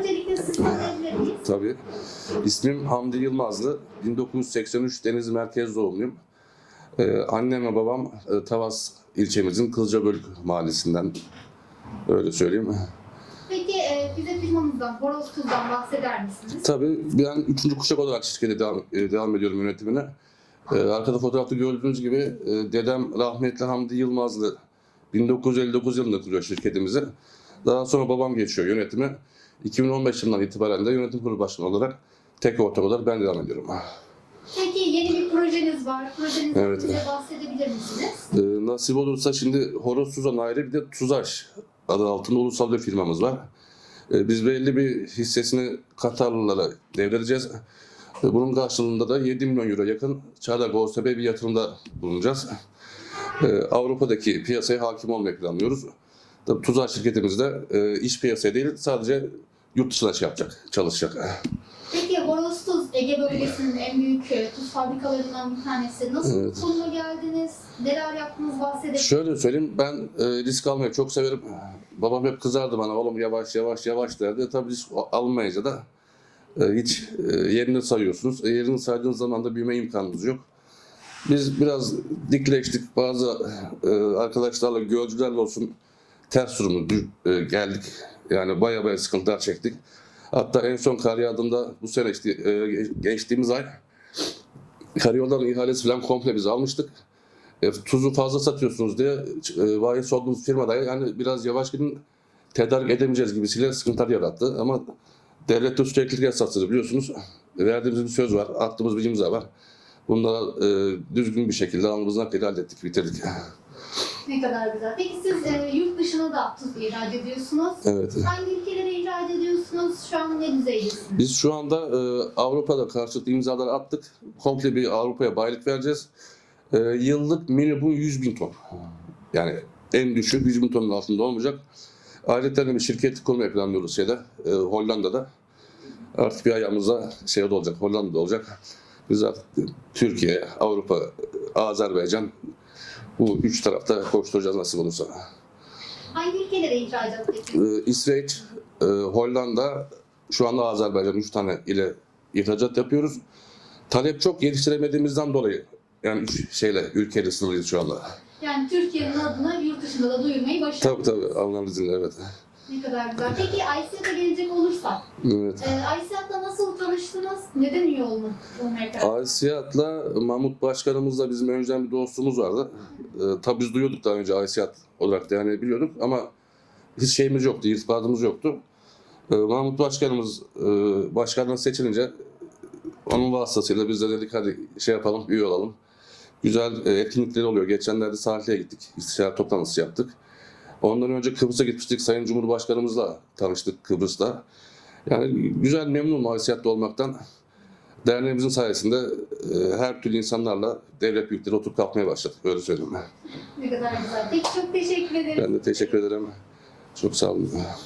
Öncelikle sizi tanıyabilir miyiz? Tabii. İsmim Hamdi Yılmazlı. 1983 Denizli Merkez doğumluyum. Ee, annem ve babam e, Tavas ilçemizin Kızılcabölük mahallesinden. Öyle söyleyeyim. Peki e, bize firmamızdan, Horoz Tuz'dan bahseder misiniz? Tabii ben üçüncü kuşak olarak şirkete devam, e, devam ediyorum yönetimine. Ee, arkada fotoğrafta gördüğünüz gibi e, dedem rahmetli Hamdi Yılmazlı 1959 yılında kuruyor şirketimizi. Daha sonra babam geçiyor yönetime. 2015 yılından itibaren de yönetim kurulu başkanı olarak tek ortak olarak ben devam ediyorum. Peki yeni bir projeniz var. Projenizden Evet. bize bahsedebilir misiniz? Ee, nasip olursa şimdi Horoz Tuzan ayrı bir de Tuzaş adı altında ulusal bir firmamız var. Ee, biz belli bir hissesini Katarlılara devredeceğiz. Ee, bunun karşılığında da 7 milyon euro yakın çaylak OSB bir yatırımda bulunacağız. Ee, Avrupa'daki piyasaya hakim olmayı planlıyoruz. Tabii Tuzaş şirketimiz de e, iç piyasaya değil sadece yurt dışına şey yapacak, çalışacak. Peki Horoz Tuz Ege bölgesinin en büyük e, tuz fabrikalarından bir tanesi. Nasıl Evet. konuma geldiniz? Neler yaptınız bahsedebilir Şöyle söyleyeyim ben e, risk almayı çok severim. Babam hep kızardı bana oğlum yavaş yavaş yavaş derdi. Tabii risk almayınca da e, hiç e, yerini sayıyorsunuz. E, yerini saydığınız zaman da büyüme imkanınız yok. Biz biraz dikleştik. Bazı e, arkadaşlarla, gözcülerle olsun ters durumu dü- e, geldik. Yani baya baya sıkıntılar çektik. Hatta en son kar yağdığında bu sene işte e, geçtiğimiz ay karayolların ihalesi falan komple biz almıştık. E, tuzu fazla satıyorsunuz diye e, bahis olduğumuz firmada yani biraz yavaş gidin tedarik edemeyeceğiz gibisiyle sıkıntılar yarattı. Ama devlette süreklilik esasları biliyorsunuz. Verdiğimiz bir söz var, attığımız bir imza var. Bunları e, düzgün bir şekilde alnımızdan akıyla hallettik, bitirdik. Ne kadar güzel. Peki siz e, yurt dışına da tuz ihraç ediyorsunuz. Evet. Hangi ülkelere ihraç ediyorsunuz? Şu an ne düzeydesiniz? Biz şu anda e, Avrupa'da karşılıklı imzalar attık. Komple bir Avrupa'ya bayilik vereceğiz. E, yıllık minimum 100 bin ton. Yani en düşük 100 bin tonun altında olmayacak. Ayrıca bir şirket kurmayı planlıyoruz şeyde, e, Hollanda'da. Artık bir ayağımızda şey olacak, Hollanda'da olacak. Biz artık Türkiye, Avrupa, Azerbaycan bu üç tarafta koşturacağız nasip olursa. Hangi ülkelere ihracat peki? Ee, İsveç, e, Hollanda, şu anda Azerbaycan 3 tane ile ihracat yapıyoruz. Talep çok yetiştiremediğimizden dolayı yani üç şeyle ülkeyle sınırlıyız şu anda. Yani Türkiye'nin adını yurt dışında da duyurmayı başardınız. Tabii tabii Allah'ın izniyle evet. Ne kadar güzel. Peki Aysiyat'a gelecek olursak, evet. e, Aysiyat'la nasıl tanıştınız? Neden üye olmak? Aysiyat'la Mahmut Başkanımızla bizim önceden bir dostluğumuz vardı. Ee, tabii biz duyuyorduk daha önce Aysiyat olarak da yani biliyorduk ama hiç şeyimiz yoktu, irtibatımız yoktu. Ee, Mahmut Başkanımız e, başkandan seçilince onun vasıtasıyla biz de dedik hadi şey yapalım, üye olalım. Güzel e, etkinlikleri oluyor. Geçenlerde Salihli'ye gittik. İstişare toplantısı yaptık. Ondan önce Kıbrıs'a gitmiştik. Sayın Cumhurbaşkanımızla tanıştık Kıbrıs'ta. Yani güzel memnunum Aysiyat'ta olmaktan. Derneğimizin sayesinde e, her türlü insanlarla devlet büyükleri oturup kalkmaya başladık. Öyle söyleyeyim. Ne kadar güzel. Peki çok teşekkür ederim. Ben de teşekkür ederim. Çok sağ olun.